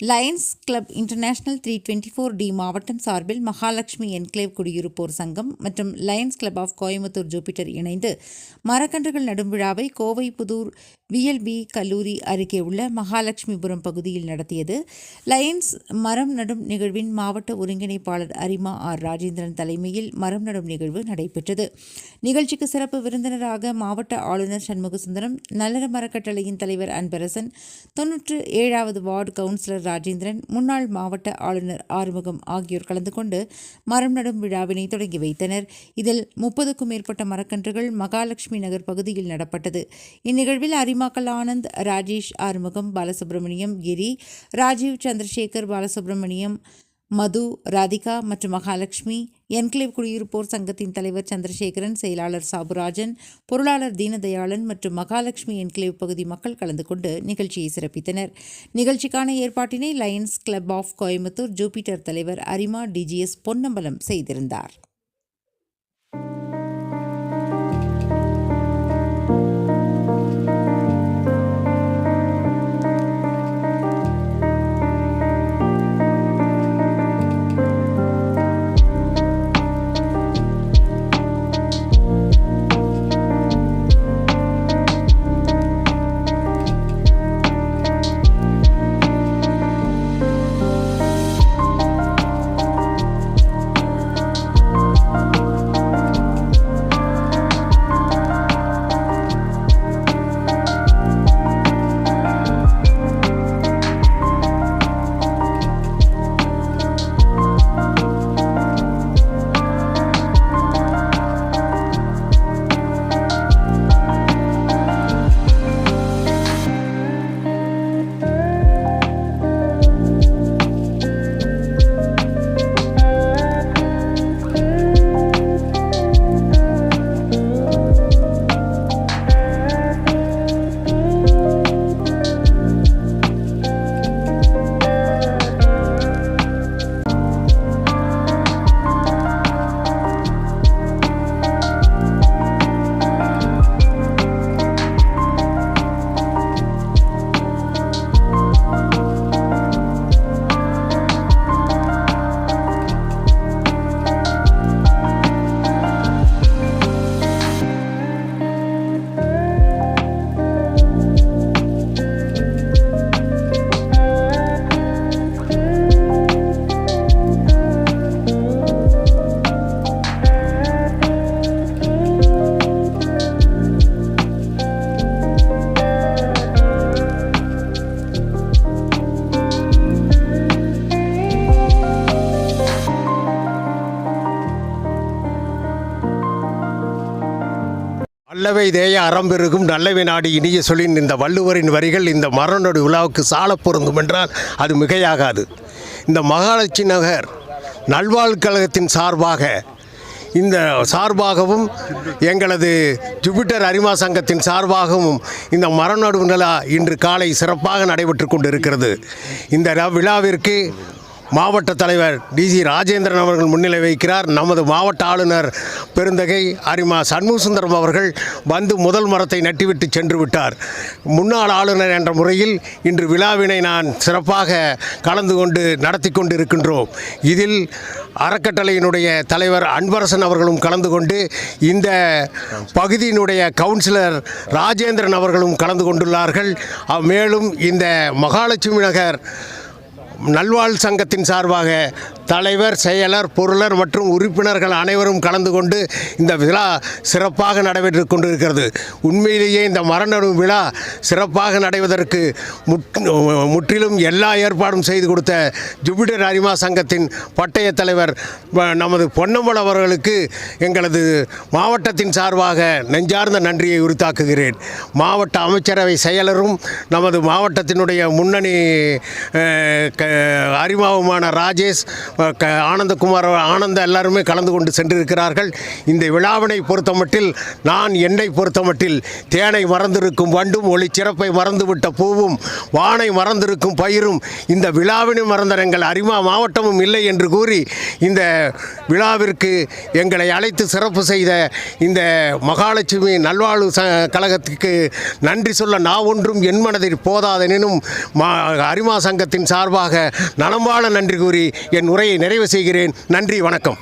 Lions Club International three twenty four D மாவட்டம் சார்பில் Mahalakshmi enclave குடியிருப்போர் சங்கம் மற்றும் Lions Club of Coimbatore Jupiter இணைந்து மரக்கன்றுகள் நடும் விழாவை கோவை புதூர் விஎல்பி கல்லூரி அருகே உள்ள மகாலட்சுமிபுரம் பகுதியில் நடத்தியது. லயன்ஸ் மரம் நடும் நிகழ்வின் மாவட்ட ஒருங்கிணைப்பாளர் அரிமா ஆர் ராஜேந்திரன் தலைமையில் மரம் நடும் நிகழ்வு நடைபெற்றது. நிகழ்ச்சிக்கு சிறப்பு விருந்தினராக மாவட்ட ஆளுநர் சண்முகசுந்தரம் நல்லற மரக்கட்டளையின் தலைவர் அன்பரசன் தொன்னூற்று ஏழாவது வார்டு கவுன்சிலர் ராஜேந்திரன் முன்னாள் மாவட்ட ஆளுநர் ஆறுமுகம் ஆகியோர் கலந்து கொண்டு மரம் நடும் விழாவினை தொடங்கி வைத்தனர். இதில் முப்பதுக்கும் மேற்பட்ட மரக்கன்றுகள் மகாலட்சுமி நகர் பகுதியில் நடப்பட்டது. இந்நிகழ்வில் அரிமாக்கல் ஆனந்த் ராஜேஷ் ஆறுமுகம் பாலசுப்ரமணியம் கிரி ராஜீவ் சந்திரசேகர் பாலசுப்ரமணியம் மது ராதிகா மற்றும் மகாலட்சுமி என்க்ளேவ் குடியிருப்போர் சங்கத்தின் தலைவர் சந்திரசேகரன் செயலாளர் சாபுராஜன் பொருளாளர் தீனதயாளன் மற்றும் மகாலட்சுமி என்க்ளேவ் பகுதி மக்கள் கலந்து கொண்டு நிகழ்ச்சியை சிறப்பித்தனர். நிகழ்ச்சிக்கான ஏற்பாட்டினை Lions Club of Coimbatore Jupiter தலைவர் அரிமா டிஜிஎஸ் பொன்னம்பலம் செய்திருந்தார். அல்லவை தேய அறம்பெருகும் நல்லவை நாடு இனிய சொல்லின் இந்த வள்ளுவரின் வரிகள் இந்த மரணோடு விழாவுக்கு சால பொருந்தும் என்றால் அது மிகையாகாது. இந்த மகாலட்சுமி நகர் நல்வாழ் கழகத்தின் சார்பாக இந்த சார்பாகவும் எங்களது ஜூபிட்டர் அரிமா சங்கத்தின் சார்பாகவும் இந்த மரநடு நிலா இன்று காலை சிறப்பாக நடைபெற்று கொண்டிருக்கிறது. இந்த ர- விழாவிற்கு மாவட்ட தலைவர் டிசி ராஜேந்திரன் அவர்கள் முன்னிலை வைக்கிறார் நமது மாவட்ட ஆளுநர் பெருந்தகை அரிமா சண்முகசுந்தரம் அவர்கள் வந்து முதல் மரத்தை நட்டிவிட்டு சென்று விட்டார். முன்னாள் ஆளுநர் என்ற முறையில் இன்று விழாவினை நான் சிறப்பாக கலந்து கொண்டு நடத்தி கொண்டு இருக்கின்றோம் இதில் அறக்கட்டளையினுடைய தலைவர் அன்பரசன் அவர்களும் கலந்து கொண்டு இந்த பகுதியினுடைய கவுன்சிலர் ராஜேந்திரன் அவர்களும் கலந்து கொண்டுள்ளார்கள். மேலும் இந்த மகாலட்சுமி நகர் நல்வாழ் சங்கத்தின் சார்பாக தலைவர் செயலர் பொருளர் மற்றும் உறுப்பினர்கள் அனைவரும் கலந்து கொண்டு இந்த விழா சிறப்பாக நடைபெற்று கொண்டிருக்கிறது. உண்மையிலேயே இந்த மரணம் விழா சிறப்பாக நடைவதற்கு முற்- முற்றிலும் எல்லா ஏற்பாடும் செய்து கொடுத்த ஜூபிடர் அரிமா சங்கத்தின் பட்டய தலைவர் நமது பொன்னம்பல அவர்களுக்கு எங்களது மாவட்டத்தின் சார்பாக நெஞ்சார்ந்த நன்றியை உரித்தாக்குகிறேன். மாவட்ட அமைச்சரவை செயலரும் நமது மாவட்டத்தினுடைய முன்னணி க- அறிமுகமான ராஜேஷ் க- ஆனந்தகுமார் ஆனந்த எல்லாருமே கலந்து கொண்டு சென்றிருக்கிறார்கள். இந்த விழாவினை பொறுத்தமட்டில் நான் என்னை பொறுத்தமட்டில் தேனை மறந்திருக்கும் வண்டும் ஒளி சிறப்பை மறந்துவிட்ட பூவும் வானை மறந்திருக்கும் பயிரும் இந்த விழாவினை மறந்த எங்கள் அரிமா மாவட்டமும் இல்லை என்று கூறி இந்த விழாவிற்கு எங்களை அழைத்து சிறப்பு செய்த இந்த மகாலட்சுமி நல்வாழ்வு ச கழகத்துக்கு நன்றி சொல்ல நான் ஒன்றும் என் மனதில் போதாதெனினும் மா அரிமா சங்கத்தின் சார்பாக நலம்பான நன்றி கூறி என் உரையை நிறைவு செய்கிறேன். நன்றி வணக்கம்.